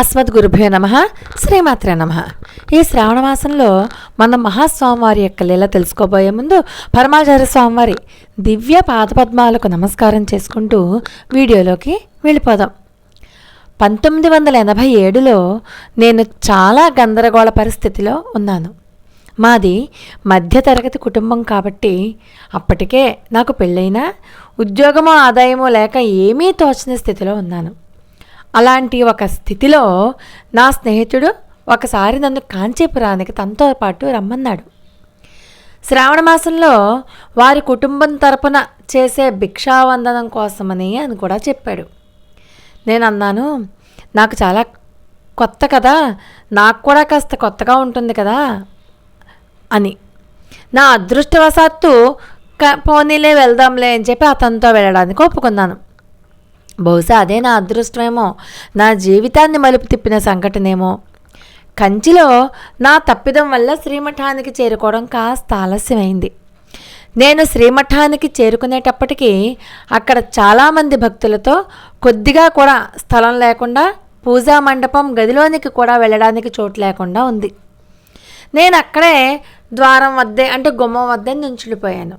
అస్మద్ గురుభ్యో నమ శ్రీమాత్రే నమ. ఈ శ్రావణ మాసంలో మనం మహాస్వామివారి యొక్క లీల తెలుసుకోబోయే ముందు పరమాచార్య స్వామివారి దివ్య పాదపద్మాలకు నమస్కారం చేసుకుంటూ వీడియోలోకి వెళ్ళిపోదాం. పంతొమ్మిది వందల ఎనభై ఏడులో నేను చాలా గందరగోళ పరిస్థితిలో ఉన్నాను. మాది మధ్యతరగతి కుటుంబం కాబట్టి అప్పటికే నాకు పెళ్ళైనా ఉద్యోగమో ఆదాయమో లేక ఏమీ తోచని స్థితిలో ఉన్నాను. అలాంటి ఒక స్థితిలో నా స్నేహితుడు ఒకసారి నన్ను కాంచీపురానికి తనతో పాటు రమ్మన్నాడు. శ్రావణ మాసంలో వారి కుటుంబం తరపున చేసే భిక్షావందనం కోసమని అని కూడా చెప్పాడు. నేను అన్నాను నాకు చాలా కొత్త కదా నాకు కూడా కాస్త కొత్తగా ఉంటుంది కదా అని. నా అదృష్టవశాత్తు క పోనీలే వెళ్దాంలే అని చెప్పి అతనితో వెళ్ళడానికి ఒప్పుకున్నాను. బహుశా అదే నా అదృష్టమేమో. నా జీవితాన్ని మలుపు తిప్పిన సంఘటనేమో. కంచిలో నా తప్పిదం వల్ల శ్రీమఠానికి చేరుకోవడం కాస్త ఆలస్యమైంది. నేను శ్రీమఠానికి చేరుకునేటప్పటికీ అక్కడ చాలామంది భక్తులతో కొద్దిగా కూడా స్థలం లేకుండా పూజా మండపం గదిలోనికి కూడా వెళ్ళడానికి చోటు లేకుండా ఉంది. నేను అక్కడే ద్వారం వద్దే అంటే గుమ్మం వద్దే నుంచుడిపోయాను.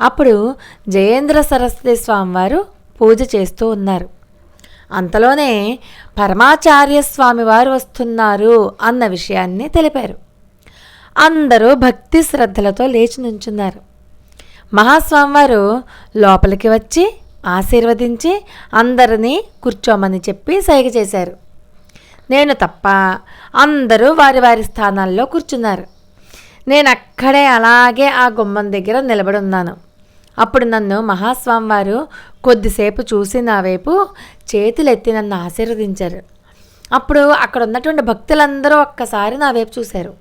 అప్పుడు జయేంద్ర సరస్వతి స్వామివారు పూజ చేస్తూ ఉన్నారు. అంతలోనే పరమాచార్య స్వామివారు వస్తున్నారు అన్న విషయాన్ని తెలిపారు. అందరూ భక్తి శ్రద్ధలతో లేచి నుంచున్నారు. మహాస్వామివారు లోపలికి వచ్చి ఆశీర్వదించి అందరినీ కూర్చోమని చెప్పి సైగ చేశారు. నేను తప్ప అందరూ వారి వారి స్థానాల్లో కూర్చున్నారు. నేను అక్కడే అలాగే ఆ గుమ్మం దగ్గర నిలబడి ఉన్నాను. అప్పుడు నన్ను మహాస్వామి వారు కొద్దిసేపు చూసి నా వైపు చేతులెత్తి నన్ను ఆశీర్వదించారు. అప్పుడు అక్కడ ఉన్నటువంటి భక్తులందరూ ఒక్కసారి నా వైపు చూశారు.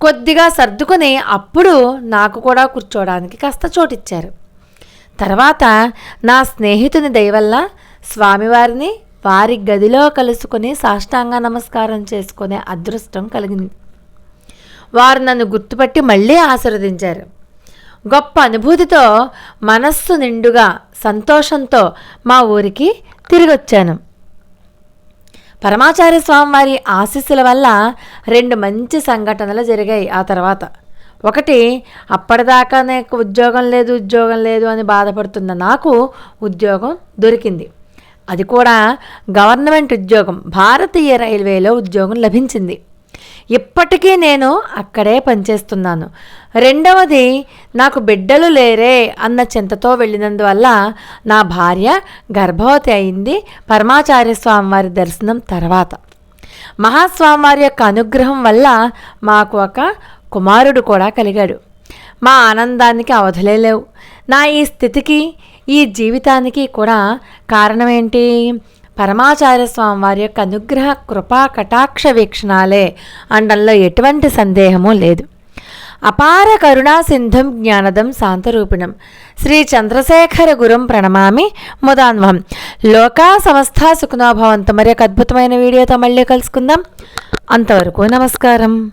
కొద్దిగా సర్దుకొని అప్పుడు నాకు కూడా కూర్చోవడానికి కాస్త చోటిచ్చారు. తర్వాత నా స్నేహితుని దయవల్ల స్వామివారిని వారి గదిలో కలుసుకొని సాష్టాంగ నమస్కారం చేసుకునే అదృష్టం కలిగింది. వారు నన్ను గుర్తుపట్టి మళ్ళీ ఆశీర్వదించారు. గొప్ప అనుభూతితో మనస్సు నిండుగా సంతోషంతో మా ఊరికి తిరిగొచ్చాను. పరమాచార్య స్వామివారి ఆశీస్సుల వల్ల రెండు మంచి సంఘటనలు జరిగాయి ఆ తర్వాత. ఒకటి అప్పటిదాకా నాకు ఉద్యోగం లేదు ఉద్యోగం లేదు అని బాధపడుతున్న నాకు ఉద్యోగం దొరికింది. అది కూడా గవర్నమెంట్ ఉద్యోగం భారతీయ రైల్వేలో ఉద్యోగం లభించింది. ఇప్పటికీ నేను అక్కడే పనిచేస్తున్నాను. రెండవది నాకు బిడ్డలు లేరే అన్న చింతతో వెళ్ళినందువల్ల నా భార్య గర్భవతి అయింది పరమాచార్య స్వామివారి దర్శనం తర్వాత. మహాస్వామివారి యొక్క అనుగ్రహం వల్ల మాకు ఒక కుమారుడు కూడా కలిగాడు. మా ఆనందానికి అవధులే లేవు. నా ఈ స్థితికి ఈ జీవితానికి కూడా కారణమేంటి పరమాచార్య స్వామి వారి యొక్క అనుగ్రహ కృపా కటాక్ష వీక్షణాలే అండంలో ఎటువంటి సందేహము లేదు. అపార కరుణా సింధుం జ్ఞానదం శాంతరూపిణం. శ్రీ చంద్రశేఖర గురం ప్రణమామి. ముదాన్వహం లోకా సమస్త సుఖనోభవంతో మరి అద్భుతమైన వీడియోతో మళ్ళీ కలుసుకుందాం. అంతవరకు నమస్కారం.